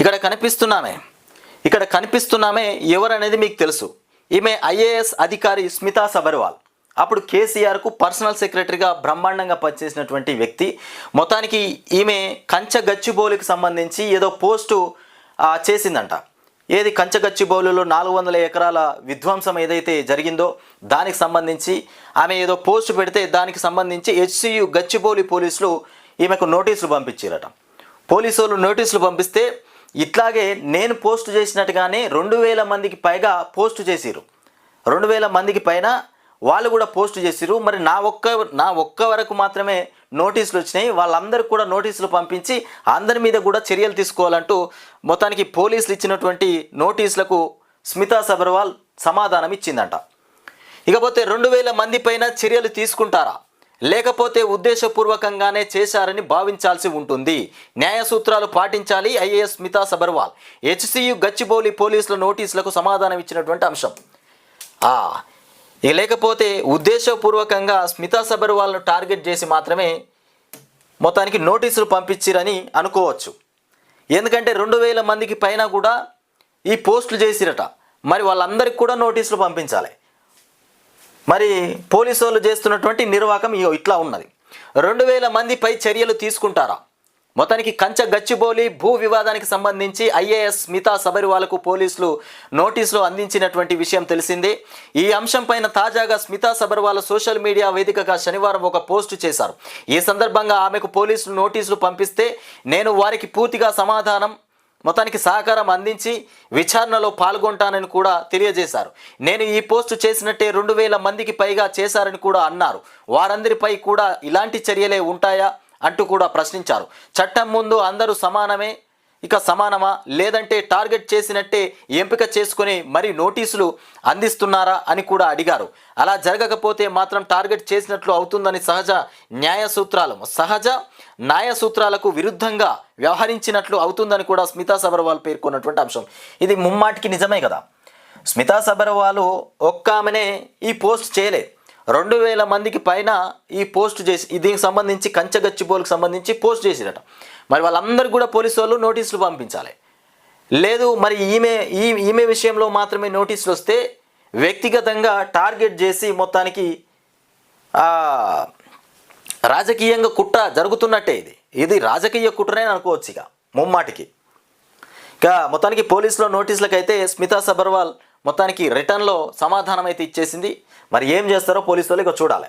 ఇక్కడ కనిపిస్తున్నామే. ఇక్కడ కనిపిస్తున్నామే ఎవరనేది మీకు తెలుసు. ఈమె ఐఏఎస్ అధికారి స్మితా సబర్వాల్. అప్పుడు కేసీఆర్కు పర్సనల్ సెక్రటరీగా బ్రహ్మాండంగా పనిచేసినటువంటి వ్యక్తి. మొత్తానికి ఈమె కంచ గచ్చిబౌలికి సంబంధించి ఏదో పోస్టు చేసిందంట. ఏది కంచగచ్చిబౌలిలో నాలుగు వందల ఎకరాల విధ్వంసం ఏదైతే జరిగిందో దానికి సంబంధించి ఆమె ఏదో పోస్ట్ పెడితే దానికి సంబంధించి హెచ్సియు గచ్చిబౌలి పోలీసులు ఈమెకు నోటీసులు పంపించారట. పోలీసు వాళ్ళు నోటీసులు పంపిస్తే ఇట్లాగే నేను పోస్ట్ చేసినట్టుగానే రెండు వేల మందికి పైగా పోస్ట్ చేసిరు రెండు వేల మందికి పైన వాళ్ళు కూడా పోస్ట్ చేసిరు మరి నా ఒక్క నా ఒక్క వరకు మాత్రమే నోటీసులు వచ్చినాయి. వాళ్ళందరికీ కూడా నోటీసులు పంపించి అందరి మీద కూడా చర్యలు తీసుకోవాలంటూ మొత్తానికి పోలీసులు ఇచ్చినటువంటి నోటీసులకు స్మితా సబర్వాల్ సమాధానం ఇచ్చిందంట. ఇకపోతే రెండు వేల మంది పైన చర్యలు తీసుకుంటారా? లేకపోతే ఉద్దేశపూర్వకంగానే చేశారని భావించాల్సి ఉంటుంది. న్యాయ సూత్రాలు పాటించాలి ఐఏఎస్ స్మితా సబర్వాల్. హెచ్సియు గచ్చిబౌలి పోలీసుల నోటీసులకు సమాధానం ఇచ్చినటువంటి అంశం. లేకపోతే ఉద్దేశపూర్వకంగా స్మితా సబర్వాల్ను టార్గెట్ చేసి మాత్రమే మొత్తానికి నోటీసులు పంపించిరని అనుకోవచ్చు. ఎందుకంటే రెండు వేల మందికి పైన కూడా ఈ పోస్టులు చేసిరట. మరి వాళ్ళందరికీ కూడా నోటీసులు పంపించాలి. మరి పోలీసు వాళ్ళు చేస్తున్నటువంటి నిర్వాహకం ఇట్లా ఉన్నది. రెండు వేల మందిపై చర్యలు తీసుకుంటారా? మొత్తానికి కంచ గచ్చిబోలి భూ వివాదానికి సంబంధించి ఐఏఎస్ స్మితా సబరివాలకు పోలీసులు నోటీసులు అందించినటువంటి విషయం తెలిసిందే. ఈ అంశం పైన తాజాగా స్మితా సబర్వాల సోషల్ మీడియా వేదికగా శనివారం ఒక పోస్టు చేశారు. ఈ సందర్భంగా ఆమెకు పోలీసులు నోటీసులు పంపిస్తే నేను వారికి పూర్తిగా సమాధానం మొత్తానికి సహకారం అందించి విచారణలో పాల్గొంటానని కూడా తెలియజేశారు. నేను ఈ పోస్టు చేసినట్టే రెండు వేల మందికి పైగా చేశారని కూడా అన్నారు. వారందరిపై కూడా ఇలాంటి చర్యలే ఉంటాయా అంటూ కూడా ప్రశ్నించారు. చట్టం ముందు అందరూ సమానమే ఇక సమానమా? లేదంటే టార్గెట్ చేసినట్టే ఎంపిక చేసుకుని మరి నోటీసులు అందిస్తున్నారా అని కూడా అడిగారు. అలా జరగకపోతే మాత్రం టార్గెట్ చేసినట్లు అవుతుందని సహజ న్యాయ సూత్రాలు సహజ న్యాయ సూత్రాలకు విరుద్ధంగా వ్యవహరించినట్లు అవుతుందని కూడా స్మితా సబర్వాల్ పేర్కొన్నటువంటి అంశం. ఇది ముమ్మాటికి నిజమే కదా. స్మితా సబర్వాలు ఒక్క ఆమెనే ఈ పోస్ట్ చేయలే రెండు వేల మందికి పైన ఈ పోస్ట్ చేసి దీనికి సంబంధించి కంచగచ్చిబోలుకు సంబంధించి పోస్ట్ చేసిరట. మరి వాళ్ళందరికీ కూడా పోలీసు వాళ్ళు నోటీసులు పంపించాలి. లేదు మరి ఈమె ఈ ఈమె విషయంలో మాత్రమే నోటీసులు వస్తే వ్యక్తిగతంగా టార్గెట్ చేసి మొత్తానికి రాజకీయంగా కుట్ర జరుగుతున్నట్టే ఇది. ఇది రాజకీయ కుట్రనే అనుకోవచ్చు ఇక ముమ్మాటికి. ఇక మొత్తానికి పోలీసులో నోటీసులకైతే స్మితా సబర్వాల్ మొత్తానికి రిటర్న్లో సమాధానం అయితే ఇచ్చేసింది. మరి ఏం చేస్తారో పోలీసు వాళ్ళు ఇక చూడాలి.